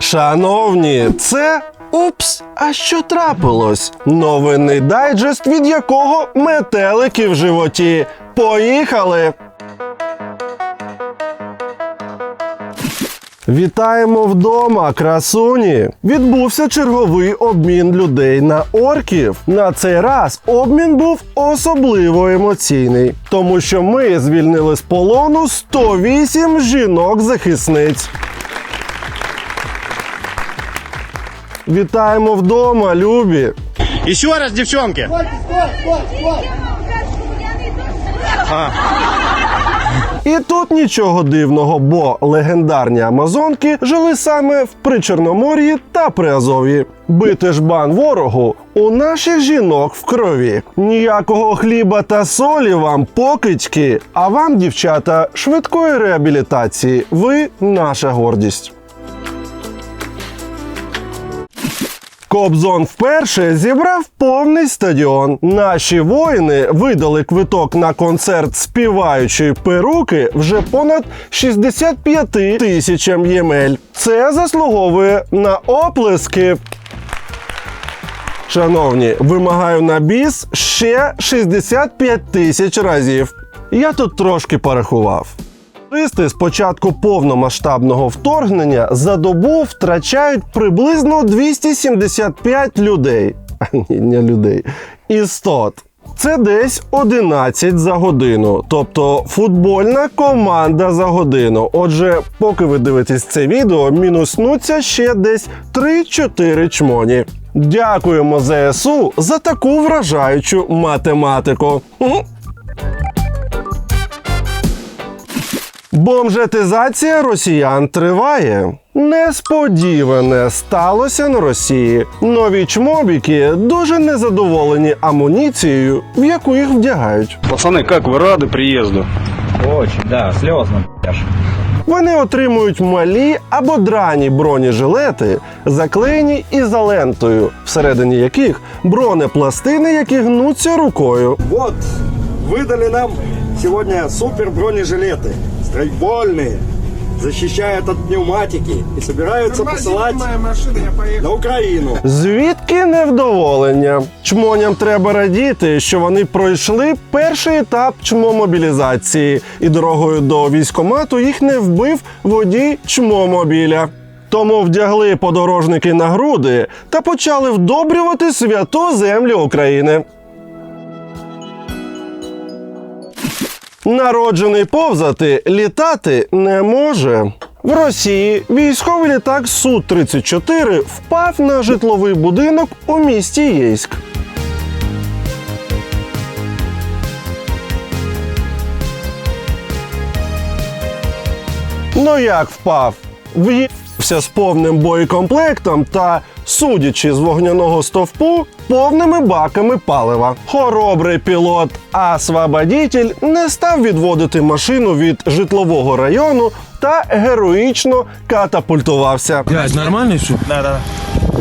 Шановні, це Упс, а що трапилось? Новинний дайджест, від якого метелики в животі. Поїхали! Вітаємо вдома, красуні! Відбувся черговий обмін людей на орків. На цей раз обмін був особливо емоційний, тому що ми звільнили з полону 108 жінок-захисниць. Вітаємо вдома, любі! Еще раз, девчонки. І тут нічого дивного, бо легендарні амазонки жили саме в Причорномор'ї та Приазов'ї. Бити ж бан ворогу у наших жінок в крові. Ніякого хліба та солі вам покидьки, а вам, дівчата, швидкої реабілітації. Ви наша гордість. Кобзон вперше зібрав повний стадіон. Наші воїни видали квиток на концерт співаючої перуки вже понад 65 тисячам ємель. Це заслуговує на оплески. Шановні, вимагаю на біс ще 65 тисяч разів. Я тут трошки порахував. Туристи з початку повномасштабного вторгнення за добу втрачають приблизно 275 людей. А, ні, не людей. Істот. Це десь 11 за годину, тобто футбольна команда за годину. Отже, поки ви дивитесь це відео, мінуснуться ще десь 3-4 чмоні. Дякуємо ЗСУ за таку вражаючу математику. Мгм. Бомжетизація росіян триває. Несподіване сталося на Росії. Нові чмобіки дуже незадоволені амуніцією, в яку їх вдягають. Пацаны, как вы рады приезду? Очень, да, слезно, аж. Вони отримують малі або драні бронежилети, заклеєні ізолентою, всередині яких бронепластини, які гнуться рукою. Вот, выдали нам сегодня супер бронежилеты, страйкбольные, защищают от пневматики и собираются посылать на Украину. Звідки невдоволення? Чмоням треба радіти, що вони пройшли перший етап чмомобілізації, і дорогою до військомату їх не вбив водій чмомобіля. Тому вдягли подорожники на груди та почали вдобрювати святу землю України. Народжений повзати літати не може. В Росії військовий літак Су-34 впав на житловий будинок у місті Єйськ. Ну як впав? В'ївся з повним боєкомплектом та, судячи з вогняного стовпу, повними баками палива. Хоробрий пілот Освободітель не став відводити машину від житлового району та героїчно катапультувався. Дядь, нормальный все?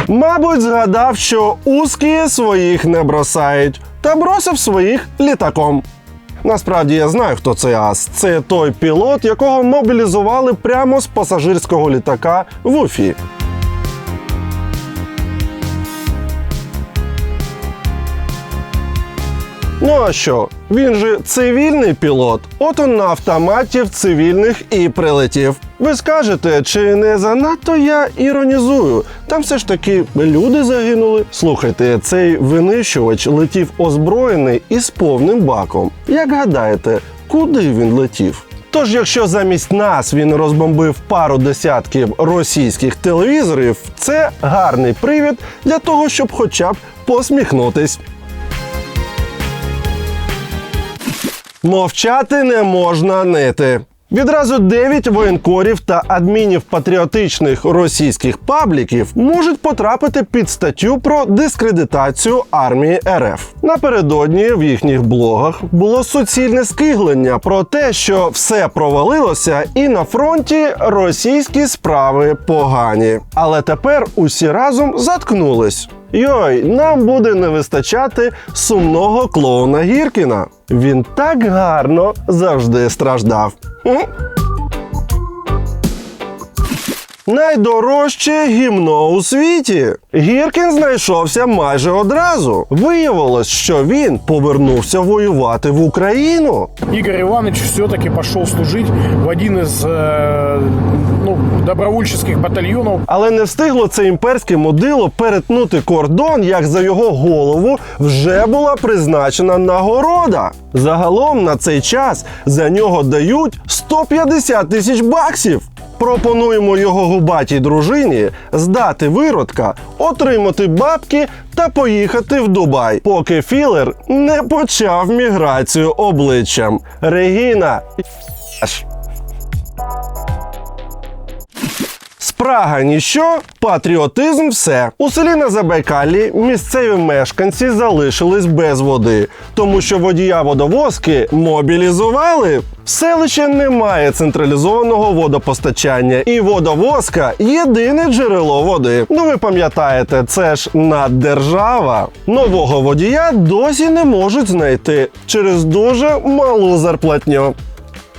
Мабуть, згадав, що узкі своїх не бросають, та бросив своїх літаком. Насправді я знаю, хто це ас. Це той пілот, якого мобілізували прямо з пасажирського літака в Уфі. Ну а що? Він же цивільний пілот. От он на автоматі в цивільних і прилетів. Ви скажете, чи не занадто я іронізую? Там все ж таки люди загинули. Слухайте, цей винищувач летів озброєний і з повним баком. Як гадаєте, куди він летів? Тож, якщо замість нас він розбомбив пару десятків російських телевізорів, це гарний привід для того, щоб хоча б посміхнутись. Мовчати не можна нити. Відразу 9 воєнкорів та адмінів патріотичних російських пабліків можуть потрапити під статтю про дискредитацію армії РФ. Напередодні в їхніх блогах було суцільне скиглення про те, що все провалилося, і на фронті російські справи погані. Але тепер усі разом заткнулись. Йой, нам буде не вистачати сумного клоуна Гіркіна. Він так гарно завжди страждав. Найдорожче гімно у світі. Гіркін знайшовся майже одразу. Виявилось, що він повернувся воювати в Україну. Ігор Іванович все-таки пішов служити в один із э, ну, добровольческих батальонов. Але не встигло це імперське модило перетнути кордон, як за його голову вже була призначена нагорода. Загалом на цей час за нього дають 150 тисяч баксів. Пропонуємо його губатій дружині здати виродка, отримати бабки та поїхати в Дубай, поки філер не почав міграцію обличчям. Регіна. Єш. Спрага ніщо, патріотизм все. У селі на Забайкалі місцеві мешканці залишились без води, тому що водія водовозки мобілізували. В селищі немає централізованого водопостачання, і водовозка єдине джерело води. Ну ви пам'ятаєте, це ж наддержава. Нового водія досі не можуть знайти через дуже малу зарплатню.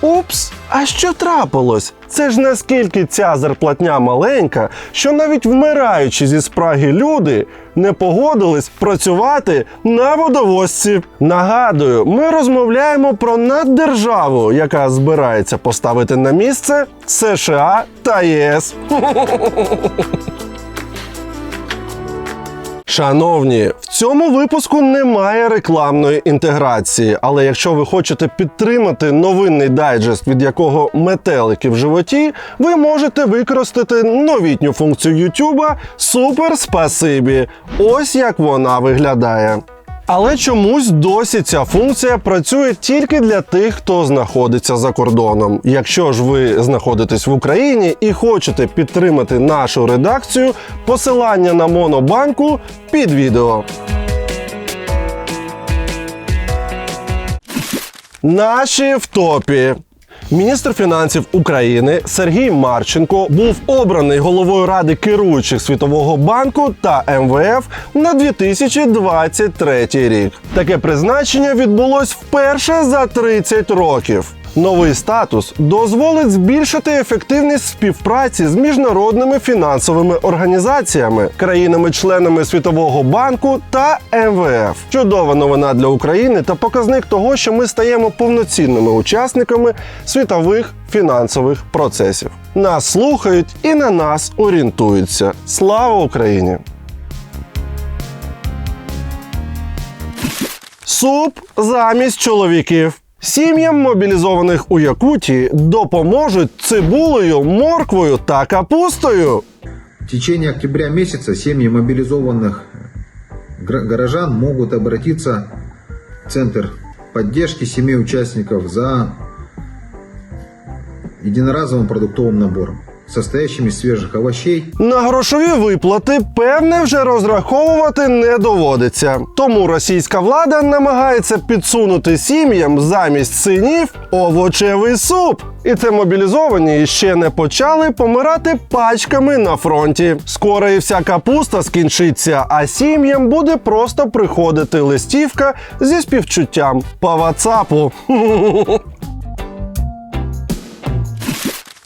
Упс, а що трапилось? Це ж наскільки ця зарплатня маленька, що навіть вмираючи зі спраги люди не погодились працювати на водовозці. Нагадую, ми розмовляємо про наддержаву, яка збирається поставити на місце США та ЄС. Шановні, в цьому випуску немає рекламної інтеграції, але якщо ви хочете підтримати новинний дайджест, від якого метелики в животі, ви можете використати новітню функцію Ютуба Супер Спасибі. Ось як вона виглядає. Але чомусь досі ця функція працює тільки для тих, хто знаходиться за кордоном. Якщо ж ви знаходитесь в Україні і хочете підтримати нашу редакцію, посилання на монобанку під відео. Наші в топі. Міністр фінансів України Сергій Марченко був обраний головою ради керуючих Світового банку та МВФ на 2023 рік. Таке призначення відбулось вперше за 30 років. Новий статус дозволить збільшити ефективність співпраці з міжнародними фінансовими організаціями, країнами-членами Світового банку та МВФ. Чудова новина для України та показник того, що ми стаємо повноцінними учасниками світових фінансових процесів. Нас слухають і на нас орієнтуються. Слава Україні! Суп замість чоловіків. Сім'ям мобілізованих у Якутії допоможуть цибулею, морквою та капустою. В течение октября месяца семьи мобилизованных гра- горожан могут обратиться в Центр поддержки семей участников за единоразовым продуктовым набором, Состоящим из свежих овощей, На грошові виплати певне вже розраховувати не доводиться. Тому російська влада намагається підсунути сім'ям замість синів овочевий суп. І це мобілізовані ще не почали помирати пачками на фронті. Скоро і вся капуста скінчиться, а сім'ям буде просто приходити листівка зі співчуттям по ватсапу.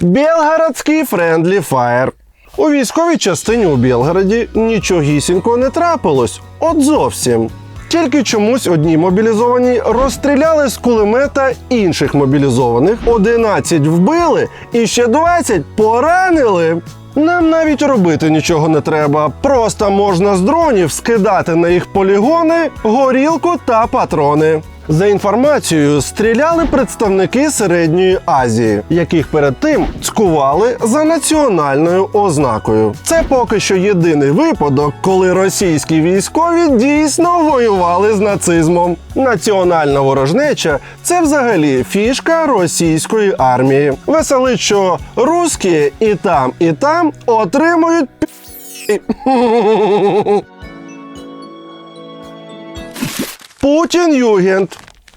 Білгородський френдлі фаєр. У військовій частині у Білгороді нічогісінько не трапилось. От зовсім. Тільки чомусь одні мобілізовані розстріляли з кулемета інших мобілізованих, 11 вбили і ще 20 поранили. Нам навіть робити нічого не треба. Просто можна з дронів скидати на їх полігони горілку та патрони. За інформацією, стріляли представники середньої Азії, яких перед тим цькували за національною ознакою. Це поки що єдиний випадок, коли російські військові дійсно воювали з нацизмом. Національна ворожнеча це взагалі фішка російської армії. Веселить, що русські і там, і там отримують 不仅有人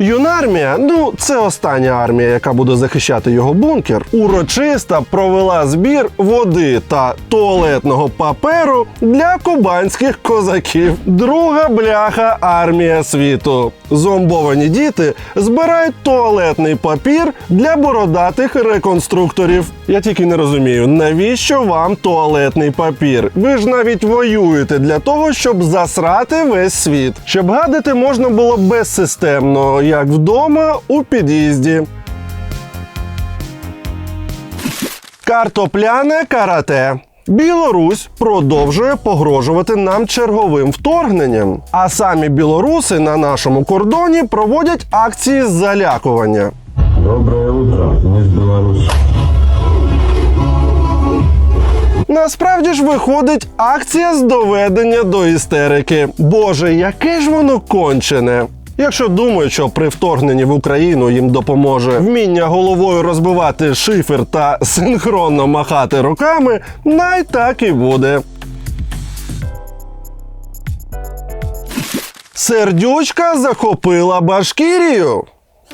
Юнармія, ну це остання армія, яка буде захищати його бункер, урочисто провела збір води та туалетного паперу для кубанських козаків. Друга бляха армія світу. Зомбовані діти збирають туалетний папір для бородатих реконструкторів. Я тільки не розумію, навіщо вам туалетний папір? Ви ж навіть воюєте для того, щоб засрати весь світ. Щоб гадити можна було безсистемно, як вдома у під'їзді. Картопляне карате. Білорусь продовжує погрожувати нам черговим вторгненням. А самі білоруси на нашому кордоні проводять акції з залякування. Доброе утро, мы из Беларуси. Насправді ж виходить акція з доведення до істерики. Боже, яке ж воно кончене. Якщо думають, що при вторгненні в Україну їм допоможе вміння головою розбивати шифер та синхронно махати руками, най так і буде. Сердючка захопила Башкірію.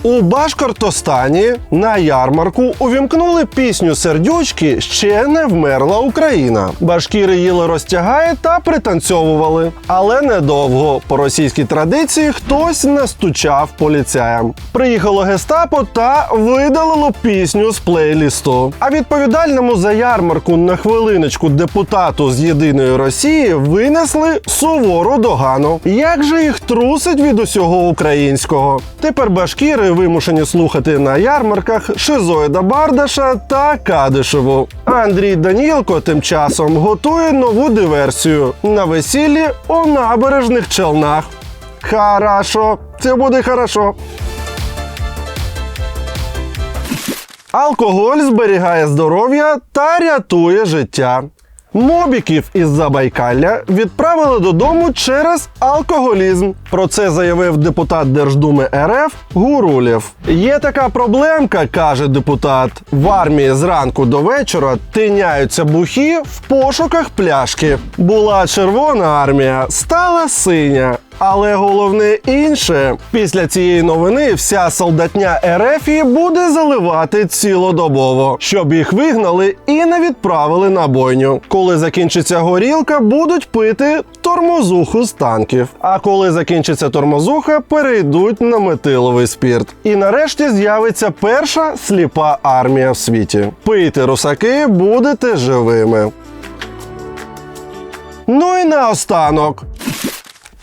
У Башкортостані на ярмарку увімкнули пісню сердючки Ще не вмерла Україна. Башкіри їли розтягає та пританцьовували. Але недовго по російській традиції хтось настучав поліцаям. Приїхало гестапо та видалило пісню з плейлісту. А відповідальному за ярмарку на хвилиночку депутату з єдиної Росії винесли сувору догану. Як же їх трусить від усього українського? Тепер башкіри вимушені слухати на ярмарках Шизоїда Бардаша та Кадишеву. Андрій Данілко тим часом готує нову диверсію на весіллі у набережних Челнах. Хорошо, це буде хорошо. Алкоголь зберігає здоров'я та рятує життя. Мобіків із Забайкалля відправили додому через алкоголізм. Про це заявив депутат Держдуми РФ Гурулєв. Є така проблемка, каже депутат. В армії зранку до вечора тиняються бухі в пошуках пляшки. Була червона армія, стала синя. Але головне інше, після цієї новини вся солдатня РФ буде заливати цілодобово, щоб їх вигнали і не відправили на бойню. Коли закінчиться горілка, будуть пити тормозуху з танків. А коли закінчиться тормозуха, перейдуть на метиловий спірт. І нарешті з'явиться перша сліпа армія в світі. Пийте русаки, будете живими. Ну і наостанок.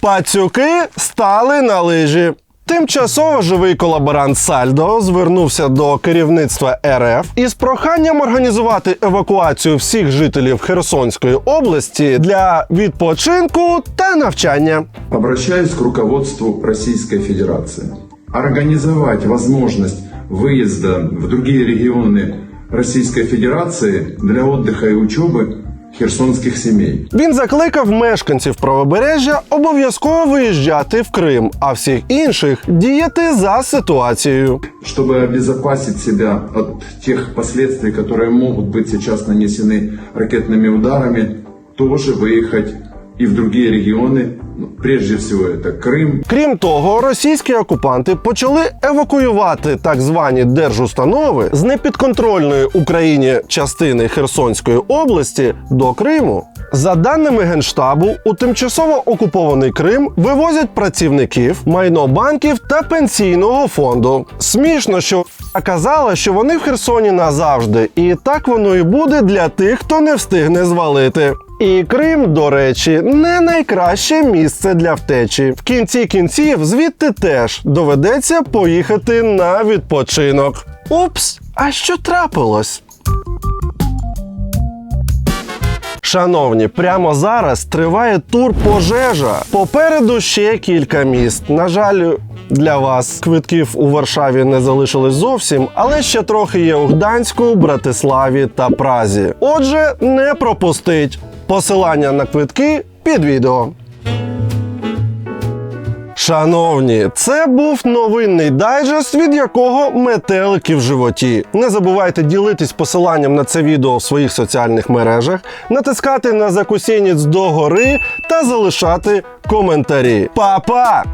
Пацюки стали на лижі. Тимчасово живий колаборант Сальдо звернувся до керівництва РФ із проханням організувати евакуацію всіх жителів Херсонської області для відпочинку та навчання. Обращаюсь к руководству Российской Федерации. Организовать возможность выезда в другие регионы Российской Федерации для отдыха и учебы херсонских семей. Він закликав мешканців правобережжя обов'язково виїжджати в Крим, а всіх інших діяти за ситуацією. Чтобы обезопасить себя от тех последствий, которые могут быть сейчас нанесены ракетными ударами, тоже выехать и в другие регионы. Ну, Прежде всего это Крым, Крім того, російські окупанти почали евакуювати так звані держустанови з непідконтрольної Україні частини Херсонської області до Криму. За даними Генштабу, у тимчасово окупований Крим вивозять працівників, майно банків та пенсійного фонду. Смішно, що казала, що вони в Херсоні назавжди, і так воно і буде для тих, хто не встигне звалити. І Крим, до речі, не найкраще місце для втечі. В кінці кінців звідти теж доведеться поїхати на відпочинок. Упс, а що трапилось? Шановні, прямо зараз триває тур пожежа. Попереду ще кілька міст. На жаль, для вас. Квитків у Варшаві не залишилось зовсім, але ще трохи є у Гданську, Братиславі та Празі. Отже, не пропустить. Посилання на квитки під відео. Шановні, це був новинний дайджест, від якого метелики в животі. Не забувайте ділитись посиланням на це відео в своїх соціальних мережах, натискати на закусінець догори та залишати коментарі. Па-па!